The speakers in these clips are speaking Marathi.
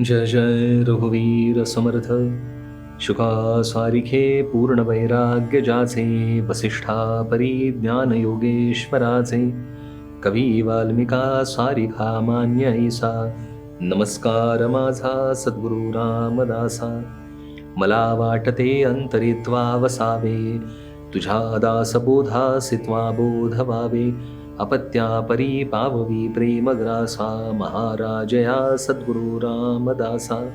जय जय रघुवीर समर्थ। शुकासारिखे पूर्ण वैराग्य जाचे वसिष्ठा परी ज्ञान योगेश्वराचे कवी वाल्मिका सारिखा मान्य ऐसा। नमस्कार माझा सद्गुरु रामदासा। मला वाटते अंतरित्वा वसावे तुझ्या दासबोधासित्वा बोध अपत्या परी पाववी प्रेमग्रासा महाराजया सद्गुरु रामदासा।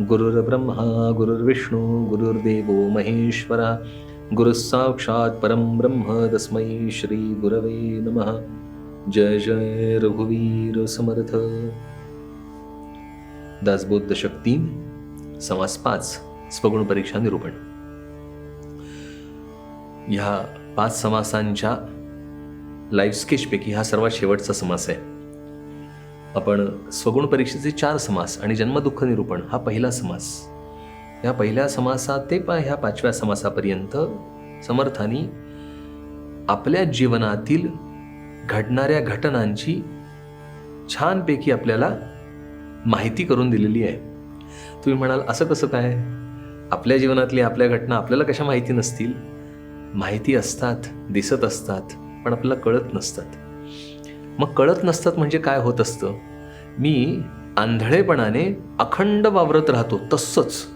गुरुर्ब्रह्मा गुरुर्विष्णू गुरुर्देवो महेश्वरा। गुरुस्साक्षात् परं ब्रह्म तस्मै श्री गुरवे नमः। जय जय रघुवीर समर्थ। दासबोध दशक तीन समास पाच स्वगुण परीक्षा निरूपण। ह्या पाच समासांच्या लाईफ स्केचपैकी हा सर्वात शेवटचा समास आहे. आपण स्वगुण परीक्षेचे चार समास आणि जन्मदुःख निरूपण हा पहिला समास. या पहिल्या समासात ते पा ह्या पाचव्या समासापर्यंत समर्थानी आपल्या जीवनातील घडणाऱ्या घटनांची छानपैकी आपल्याला माहिती करून दिलेली आहे. तुम्ही म्हणाल असं कसं काय? आपल्या जीवनातली आपल्या घटना आपल्याला कशा माहिती नसतील? माहिती असतात दिसत असतात. पण आपल्याला कळत नसतात. मग कळत नसतात म्हणजे काय होत असतं? मी आंधळेपणाने अखंड वावरत राहतो तसंच.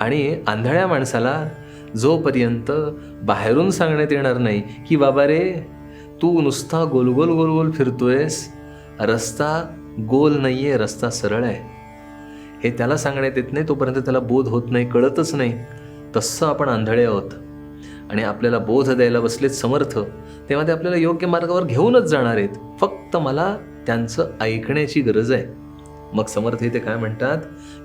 आणि आंधळ्या माणसाला जोपर्यंत बाहेरून सांगण्यात येणार नाही की बाबा रे तू नुसता गोलगोल गोलगोल फिरतोयस. रस्ता गोल नाही आहे रस्ता सरळ आहे. हे त्याला सांगण्यात येत नाही तोपर्यंत त्याला बोध होत नाही कळतच नाही. तसं आपण आंधळे आहोत. आणि आपल्याला बोध द्यायला बसलेत समर्थ तेव्हा ते आपल्याला योग्य मार्गावर घेऊनच जाणार आहेत. फक्त मला त्यांचं ऐकण्याची गरज आहे. मग समर्थ इथे काय म्हणतात?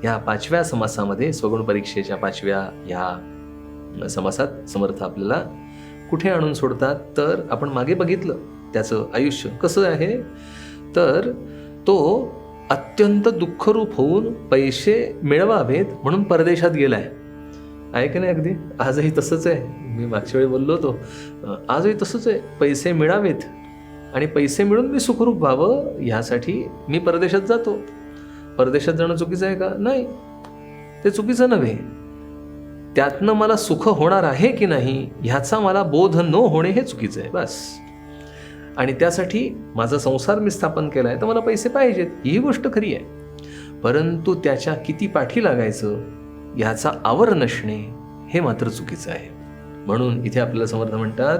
ह्या पाचव्या समासामध्ये स्वगुण परीक्षेच्या पाचव्या ह्या समासात समर्थ आपल्याला कुठे आणून सोडतात? तर आपण मागे बघितलं त्याचं आयुष्य कसं आहे? तर तो अत्यंत दुःखरूप होऊन पैसे मिळवावेत म्हणून परदेशात गेलाय. आहे की नाही अगदी? आजही तसंच आहे. मी मागच्या वेळी बोललो होतो. आजही तसंच आहे. पैसे मिळावेत. आणि पैसे मिळून मी सुखरूप व्हावं ह्यासाठी मी परदेशात जातो. परदेशात जाणं चुकीचं आहे का? नाही. ते चुकीचं नव्हे. त्यातनं मला सुख होणार आहे की नाही ह्याचा मला बोध न होणे हे चुकीचं आहे. बस. आणि त्यासाठी माझा संसार मी स्थापन केला आहे तर मला पैसे पाहिजेत. ही गोष्ट खरी आहे. परंतु त्याच्या किती पाठी लागायचं? ह्याचा आवर नसणे हे मात्र चुकीचं आहे. म्हणून इथे आपल्याला समर्थ म्हणतात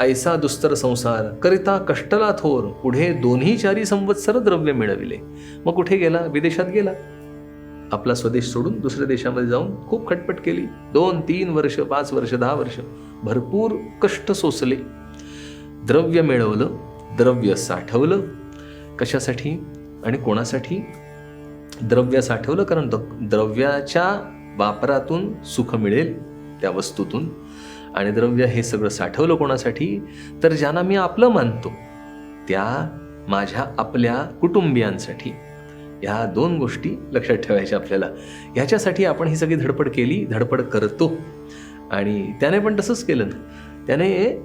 ऐसा दुस्तर संसार करिता कष्टला थोर पुढे दोन्ही चारी संवत्सर द्रव्य मिळविले. मग कुठे गेला? विदेशात गेला. आपला स्वदेश सोडून दुसऱ्या देशामध्ये जाऊन खूप खटपट केली. दोन तीन वर्ष पाच वर्ष दहा वर्ष भरपूर कष्ट सोसले. द्रव्य मिळवलं द्रव्य साठवलं. कशासाठी आणि कोणासाठी? द्रव्य साठवलं कारण द्रव्याच्या वापरातून सुख मिळेल त्या वस्तूतून. आणि द्रव्य हे सगळं साठवलं कोणासाठी? तर ज्यांना मी आपलं मानतो त्या माझ्या आपल्या कुटुंबियांसाठी. ह्या दोन गोष्टी लक्षात ठेवायच्या आपल्याला. ह्याच्यासाठी आपण ही सगळी धडपड केली धडपड करतो. आणि त्याने पण तसंच केलं ना. त्याने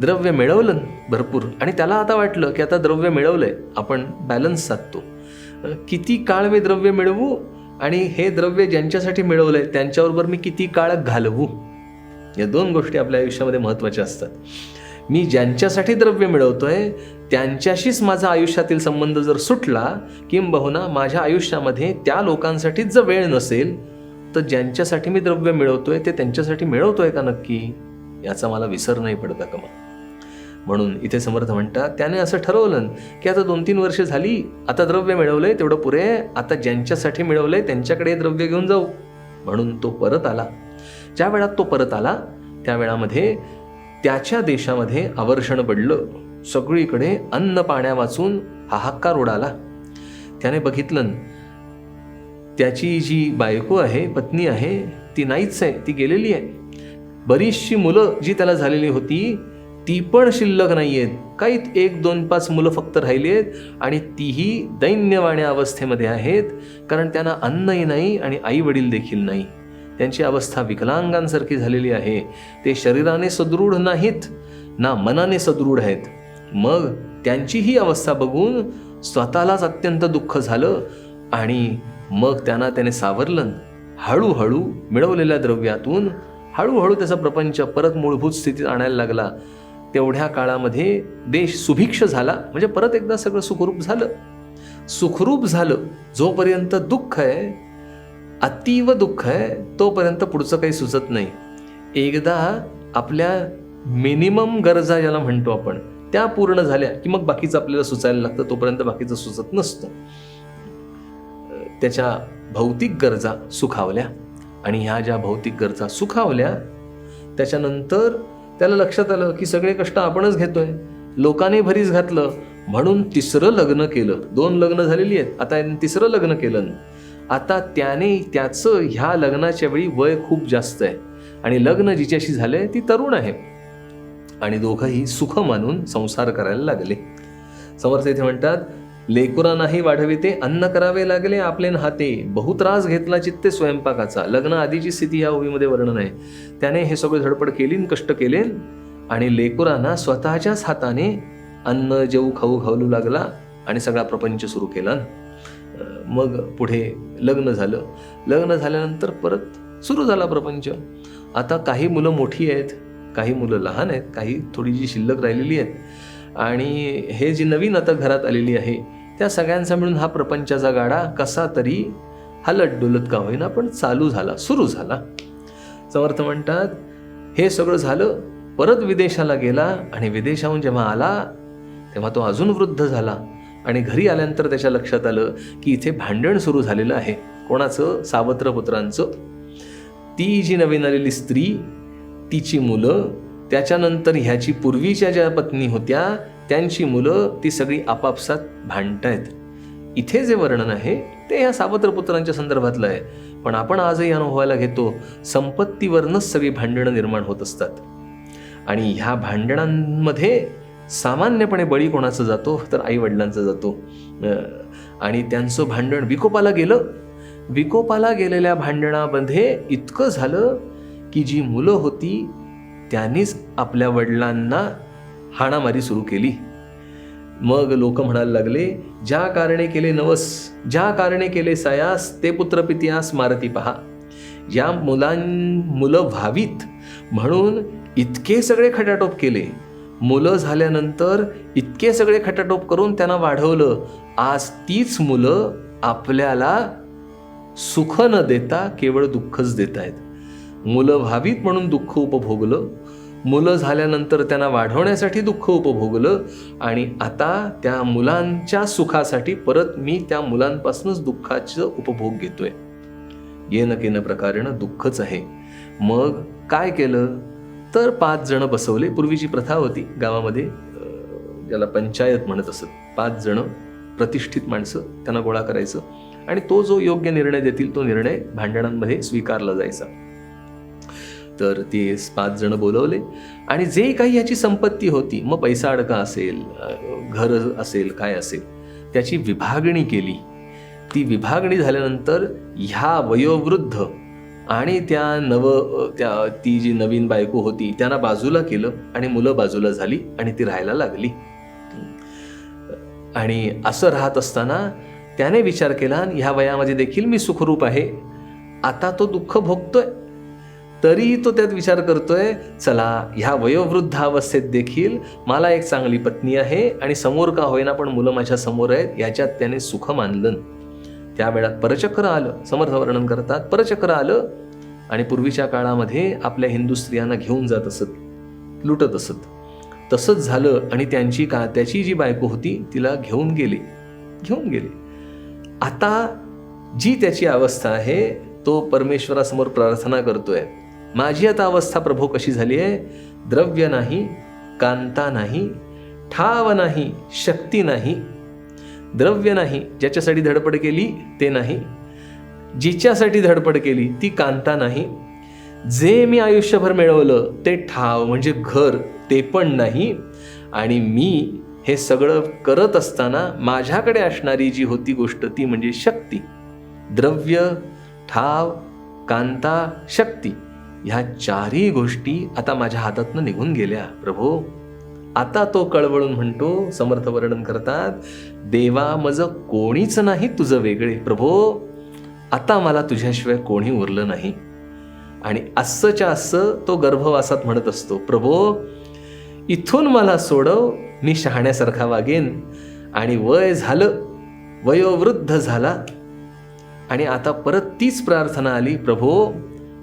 द्रव्य मिळवलं भरपूर. आणि त्याला आता वाटलं की आता द्रव्य मिळवलंय आपण बॅलन्स साधतो. किती काळ मी द्रव्य मिळवू आणि हे द्रव्य ज्यांच्यासाठी मिळवलंय त्यांच्याबरोबर मी किती काळ घालवू? या दोन गोष्टी आपल्या आयुष्यामध्ये महत्त्वाच्या असतात. मी ज्यांच्यासाठी द्रव्य मिळवतोय त्यांच्याशीच माझा आयुष्यातील संबंध जर सुटला किंबहुना माझ्या आयुष्यामध्ये त्या लोकांसाठीच जर वेळ नसेल तर ज्यांच्यासाठी मी द्रव्य मिळवतोय ते त्यांच्यासाठी मिळवतोय का नक्की? याचा मला विसर नाही पडता का मग. म्हणून इथे समर्थ म्हणतात त्याने असं ठरवलं की आता दोन तीन वर्ष झाली आता द्रव्य मिळवलंय तेवढं पुरे आता ज्यांच्यासाठी मिळवलंय त्यांच्याकडे द्रव्य घेऊन जाऊ. म्हणून तो परत आला. ज्या वेळात तो परत आला त्या वेळामध्ये त्याच्या देशामध्ये आवर्षण पडलं. सगळीकडे अन्न पाण्या वाचून हाहाकार उडाला. त्याने बघितलं त्याची जी बायको आहे पत्नी आहे ती नाहीच आहे ती गेलेली आहे. बरीचशी मुलं जी त्याला झालेली होती ती पण शिल्लक नाही आहेत काही एक दोन पाच मुलं फक्त राहिली आहेत आणि तीही दैन्यवाण्या अवस्थेमध्ये आहेत कारण त्यांना अन्नही नाही आणि आई वडील देखील नाही. त्यांची अवस्था विकलांगांसारखी झालेली आहे. ते शरीराने सदृढ नाहीत ना मनाने सदृढ आहेत. मग त्यांची ही अवस्था बघून स्वतःलाच अत्यंत दुःख झालं आणि मग त्यांना त्याने सावरलं. हळूहळू मिळवलेल्या द्रव्यातून हळूहळू त्याचा प्रपंच परत मूलभूत स्थितीत आणायला लागला. तेवढ्या काळामध्ये देश सुभिक्ष झाला. म्हणजे परत एकदा सगळं सुखरूप झालं. सुखरूप झालं. जोपर्यंत दुःख आहे अतीव दुःख आहे तोपर्यंत पुढचं काही सुचत नाही. एकदा आपल्या मिनिमम गरजा ज्याला म्हणतो आपण त्या पूर्ण झाल्या की मग बाकीचं आपल्याला सुचायला लागतं तोपर्यंत बाकीचं सुचत नसतं. त्याच्या भौतिक गरजा सुखावल्या. आणि ह्या ज्या भौतिक गरजा सुखावल्या त्याच्यानंतर त्याला लक्षात आलं की सगळे कष्ट आपणच घेतोय. लोकांनी भरीस घातलं म्हणून तिसरं लग्न केलं. दोन लग्न झालेली आहेत. आता तिसरं लग्न केलं. आता त्याने त्याचं ह्या लग्नाच्या वेळी वय खूप जास्त आहे. आणि लग्न जिच्याशी झालंय ती तरुण आहे. आणि दोघंही सुख मानून संसार करायला लागले. समर्थ इथे म्हणतात लेकुरानाही वाढविते अन्न करावे लागले आपले हाते. बहु त्रास घेतला चित्ते स्वयंपाकाचा. लग्न आधीची स्थिती या ओवीमध्ये वर्णन आहे. त्याने हे सगळे धडपड केली कष्ट केले. आणि लेकुरांना स्वतःच्याच हाताने अन्न जेऊ खाऊ घालू लागला आणि सगळा प्रपंच सुरू केला मग पुढे लग्न झालं. लग्न झाल्यानंतर परत सुरू झाला प्रपंच. आता काही मुलं मोठी आहेत काही मुलं लहान आहेत काही थोडी जी शिल्लक राहिलेली आहेत. आणि हे जी नवीन आता घरात आलेली आहे त्या सगळ्यांचा मिळून हा प्रपंचाचा गाडा कसा तरी हलत डुलत का होईना पण चालू झाला सुरू झाला. समर्थ म्हणतात हे सगळं झालं परत विदेशाला गेला आणि विदेशाहून जेव्हा आला तेव्हा तो अजून वृद्ध झाला आणि घरी आल्यानंतर त्याच्या लक्षात आलं की इथे भांडण सुरू झालेलं आहे. कोणाचं? सावत्र पुत्रांचं ती जी नवीन आलेली स्त्री तिची मुलं त्याच्यानंतर ह्याची पूर्वीच्या ज्या पत्नी होत्या त्यांची मुलं ती सगळी आपापसात भांडतायत. इथे जे वर्णन आहे ते ह्या सावत्र पुत्रांच्या संदर्भातलं आहे. पण आपण आजही अनुभवायला घेतो संपत्तीवरनंच सगळी भांडणं निर्माण होत असतात. आणि ह्या भांडणांमध्ये सामान्यपणे बळी कोणाचा जातो तर आई वडिलांचा जातो आणि त्यांचं भांडण विकोपाला गेलं. विकोपाला गेलेल्या भांडणामध्ये इतकं झालं की जी मुलं होती त्यांनीच आपल्या वडिलांना हाणामारी सुरू केली. मग लोक म्हणायला लागले ज्या कारणे केले नवस ज्या कारणे केले सयास ते पुत्रपित्यास मारती पहा. या मुलां मुलं व्हावीत. म्हणून इतके सगळे खटाटोप केले. मुलं झाल्यानंतर इतके सगळे खटाटोप करून त्यांना वाढवलं. आज तीच मुलं आपल्याला सुख न देता केवळ दुःखच देत आहेत मुलं व्हावीत म्हणून दुःख उपभोगलं. मुलं झाल्यानंतर त्यांना वाढवण्यासाठी दुःख उपभोगलं आणि आता त्या मुलांच्या सुखासाठी परत मी त्या मुलांपासूनच दुःखाचं उपभोग घेतोय. येन केन प्रकारेनं दुःखच आहे. मग काय केलं? तर पाच जण बसवले. पूर्वीची प्रथा होती गावामध्ये ज्याला पंचायत म्हणत असत. पाच जण प्रतिष्ठित माणसं त्यांना गोळा करायचं आणि तो जो योग्य निर्णय देतील तो निर्णय भांडणांमध्ये स्वीकारला जायचा. तर ते पाच जण बोलवले. आणि जे काही याची संपत्ती होती मग पैसा अडका असेल घर असेल काय असेल त्याची विभागणी केली. ती विभागणी झाल्यानंतर ह्या वयोवृद्ध आणि त्या नव त्या ती जी नवीन बायको होती त्यांना बाजूला केलं आणि मुलं बाजूला झाली आणि ती राहायला लागली. आणि असं राहत असताना त्याने विचार केला ह्या वयामध्ये देखील मी सुखरूप आहे. आता तो दुःख भोगतोय. तरी तो त्यात विचार करतोय चला ह्या वयोवृद्ध अवस्थेत देखील मला एक चांगली पत्नी आहे आणि समोर का होईना पण मुलं माझ्यासमोर आहेत याच्यात त्याने सुख मानलं. त्या वेळात परचक्र आलं समर्थ वर्णन करतात परचक्र आलं आणि पूर्वीच्या काळामध्ये आपल्या हिंदू स्त्रियांना घेऊन जात असत लुटत असत. तसंच झालं आणि त्यांची का त्याची जी बायको होती तिला घेऊन गेली घेऊन गेली. आता जी त्याची अवस्था आहे तो परमेश्वरासमोर प्रार्थना करतोय. माझी आता अवस्था प्रभो कशी झाली आहे? द्रव्य नाही कांता नाही ठाव नाही शक्ती नाही. द्रव्य नाही ज्याच्यासाठी धडपड केली ते नाही. जिच्यासाठी धडपड केली ती कांता नाही. जे मी आयुष्यभर मिळवलं ते ठाव म्हणजे घर ते पण नाही. आणि मी हे सगळं करत असताना माझ्याकडे असणारी जी होती गोष्ट ती म्हणजे शक्ती. द्रव्य ठाव कांता शक्ती. ह्या चारही गोष्टी आता माझ्या हातातनं निघून गेल्या प्रभो. आता तो कळवळून म्हणतो समर्थ वर्णन करतात देवा मज कोणीच नाही तुझं वेगळे प्रभो. आता मला तुझ्याशिवाय कोणी उरलं नाही. आणि अस्सच्या अस्स तो गर्भवासात म्हणत असतो प्रभो इथून मला सोडव मी शहाण्यासारखा वागेन. आणि वय झालं वयोवृद्ध झाला. आणि आता परत तीच प्रार्थना आली प्रभो.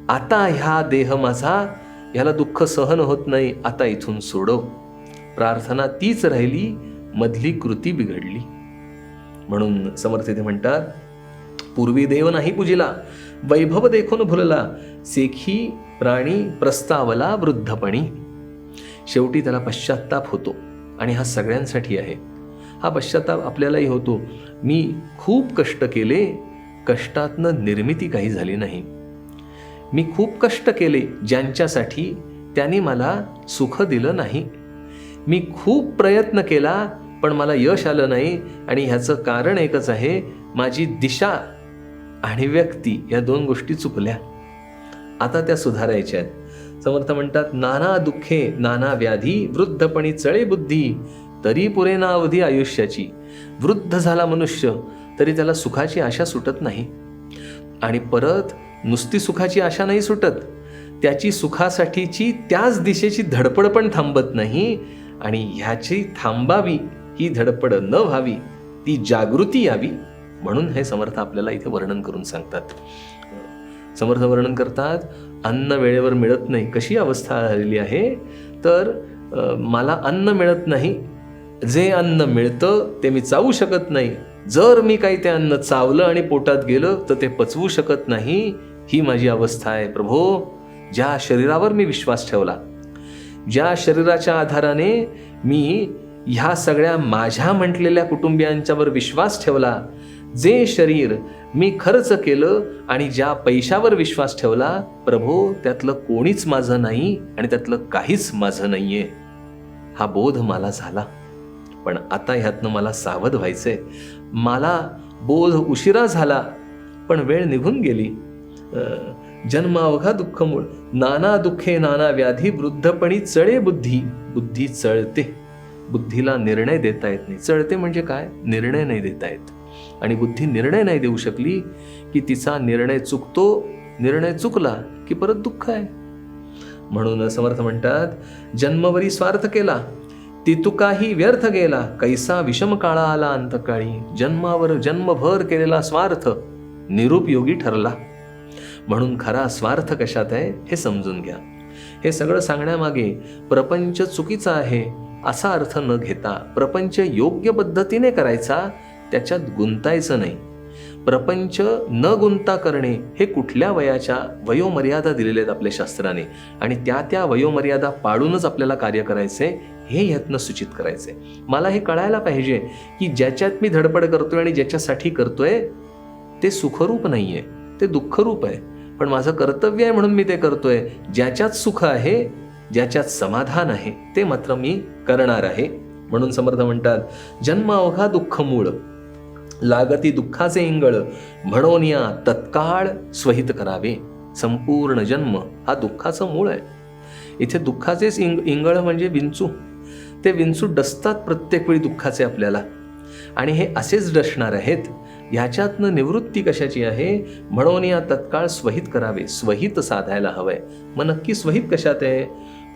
आता ह्या देह माझा ह्याला दुःख सहन होत नाही आता इथून सोडव. प्रार्थना तीच राहिली मधली कृती बिघडली. म्हणून समर्थ इथे म्हणतात पूर्वी देव नाही पूजिला वैभव देखून भुलला सेखी प्राणी प्रस्तावला वृद्धपणी. शेवटी त्याला पश्चाताप होतो आणि हा सगळ्यांसाठी आहे. हा पश्चाताप आपल्यालाही होतो. मी खूप कष्ट केले कष्टातनं निर्मिती काही झाली नाही. मी खूप कष्ट केले ज्यांच्यासाठी त्यांनी मला सुख दिलं नाही. मी खूप प्रयत्न केला पण मला यश आलं नाही आणि ह्याचं कारण एकच आहे माझी दिशा आणि व्यक्ती या दोन गोष्टी चुकल्या. आता त्या सुधारायच्या आहेत. समर्थ म्हणतात नाना दुःखे नाना व्याधी वृद्धपणी चळे बुद्धी तरी पुरेना अवधी आयुष्याची. वृद्ध झाला मनुष्य तरी त्याला सुखाची आशा सुटत नाही. आणि परत नुसती सुखाची आशा नाही सुटत. त्याची सुखासाठीची त्याच दिशेची धडपड पण थांबत नाही आणि ह्याची थांबावी ही धडपड न व्हावी ती जागृती यावी म्हणून हे समर्थ आपल्याला इथे वर्णन करून सांगतात. समर्थ वर्णन करतात अन्न वेळेवर मिळत नाही. कशी अवस्था झालेली आहे? तर मला अन्न मिळत नाही. जे अन्न मिळतं ते मी चावू शकत नाही. जर मी काही ते अन्न चावलं आणि पोटात गेलं तर ते पचवू शकत नाही. ही माझी अवस्था आहे प्रभो. ज्या शरीरावर मी विश्वास ठेवला ज्या शरीराच्या आधाराने मी ह्या सगळ्या माझ्या म्हटलेल्या कुटुंबियांच्यावर विश्वास ठेवला जे शरीर मी खर्च केलं आणि ज्या पैशावर विश्वास ठेवला प्रभो त्यातलं कोणीच माझं नाही आणि त्यातलं काहीच माझं नाहीये. हा बोध मला झाला. पण आता ह्यातनं मला सावध व्हायचंय. मला बोध उशिरा झाला पण वेळ निघून गेली. जन्मावघा दुःखमूळ दुःख मूळ नाना दुःखे नाना व्याधी वृद्धपणी चळे बुद्धी बुद्धी चळते. बुद्धीला निर्णय देता येत नाही. चळते म्हणजे काय? निर्णय नाही देता येत. आणि बुद्धी निर्णय नाही देऊ शकली की तिचा निर्णय चुकतो निर्णय चुकला की परत दुःख आहे. म्हणून समर्थ म्हणतात जन्मवरी स्वार्थ केला तितुकाही व्यर्थ गेला कैसा विषम काळा आला अंतकाळी. जन्मावर जन्मभर केलेला स्वार्थ निरुपयोगी ठरला. म्हणून खरा स्वार्थ कशात आहे हे समजून घ्या. हे सगळं सांगण्यामागे प्रपंच चुकीचा आहे असा अर्थ न घेता प्रपंच योग्य पद्धतीने करायचा त्याच्यात गुंतायचं नाही. प्रपंच न गुंता करणे हे कुठल्या वयाच्या वयोमर्यादा दिलेल्या आहेत आपल्या शास्त्राने. आणि त्या त्या वयोमर्यादा पाळूनच आपल्याला कार्य करायचे हे ह्यातनं सूचित करायचे. मला हे कळायला पाहिजे की ज्याच्यात मी धडपड करतोय आणि ज्याच्यासाठी करतोय ते सुखरूप नाहीये ते दुःखरूप आहे. पण माझं कर्तव्य आहे म्हणून मी ते करतोय. ज्याच्यात सुख आहे ज्याच्यात समाधान आहे ते मात्र मी करणार आहे. म्हणून समर्थ म्हणतात जन्म अवघा दुःख मूळ लागती दुःखाचे इंगळ. म्हणून या तत्काळ स्वहित करावे. संपूर्ण जन्म हा दुःखाचं मूळ आहे. इथे दुःखाचेच इंग इंगळ म्हणजे विंचू. ते विंचू डसतात प्रत्येक वेळी दुःखाचे आपल्याला. आणि हे असेच डसणार आहेत. ह्याच्यातनं निवृत्ती कशाची आहे? म्हणून या तत्काळ स्वहित करावे. स्वहित साधायला हवंय. मग नक्की स्वहित कशात आहे?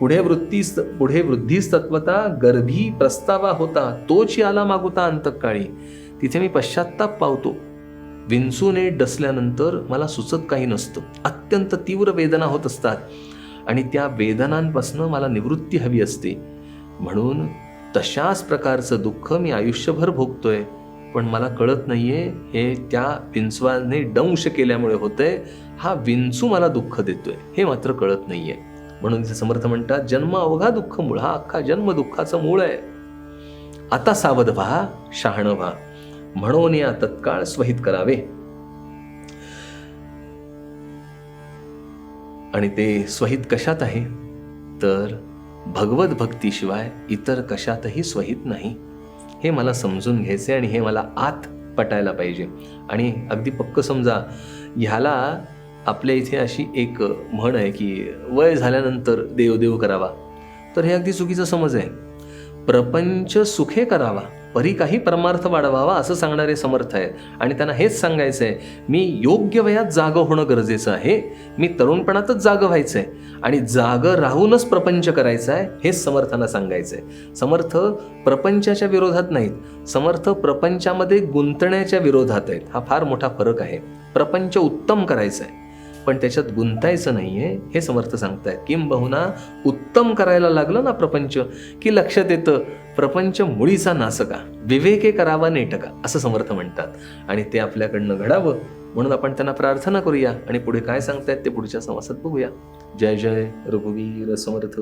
पुढे वृत्ती पुढे वृद्धीस तत्वता गर्भी प्रस्तावा होता. तोच याला मागुता अंतकाळी. तिथे मी पश्चाताप पावतो. विंचूने डसल्यानंतर मला सुचत काही नसतं. अत्यंत तीव्र वेदना होत असतात आणि त्या वेदनांपासून मला निवृत्ती हवी असते. म्हणून तशाच प्रकारचं दुःख मी आयुष्यभर भोगतोय. पण मला कळत नाहीये हे त्या विंचवाने दंश केल्यामुळे होतंय. हा विंचू मला दुःख देतोय हे मात्र कळत नाहीये. म्हणून तिथे समर्थ म्हणतात जन्म अवघा दुःख मूळ हा अख्खा जन्म दुःखाचं मूळ आहे. आता सावध व्हा शहाण व्हा. म्हणून या तत्काळ स्वहित करावे. आणि ते स्वहित कशात आहे? तर भगवत भक्तीशिवाय इतर कशातही स्वहित नाही. हे मला समजून घ्यायचे आणि हे मला आत पटायला पाहिजे. आणि अगदी पक्क समजा ह्याला आपल्या इथे अशी एक म्हण आहे की वय झाल्यानंतर देवदेव करावा. तर हे अगदी चुकीचं समज आहे. प्रपंच सुखे करावा. परी काही परमार्थ वाढवावा असं सांगणारे समर्थ आहेत. आणि त्यांना हेच सांगायचं आहे मी योग्य वयात जाग होणं गरजेचं आहे. मी तरुणपणातच जाग व्हायचं आहे आणि जाग राहूनच प्रपंच करायचं आहे हेच समर्थांना सांगायचं आहे समर्थ प्रपंचाच्या विरोधात नाहीत. समर्थ प्रपंचामध्ये गुंतण्याच्या विरोधात आहेत. हा फार मोठा फरक आहे. प्रपंच उत्तम करायचा आहे पण त्याच्यात गुंतायचं नाही आहे हे समर्थ सांगतायत. किंबहुना उत्तम करायला लागलं ना प्रपंच की लक्षात येतं प्रपंच मुळीचा नासका विवेके करावा नेटका असं समर्थ म्हणतात. आणि ते आपल्याकडनं घडावं म्हणून आपण त्यांना प्रार्थना करूया. आणि पुढे काय सांगतायत ते पुढच्या समासात बघूया. जय जय रघुवीर समर्थ.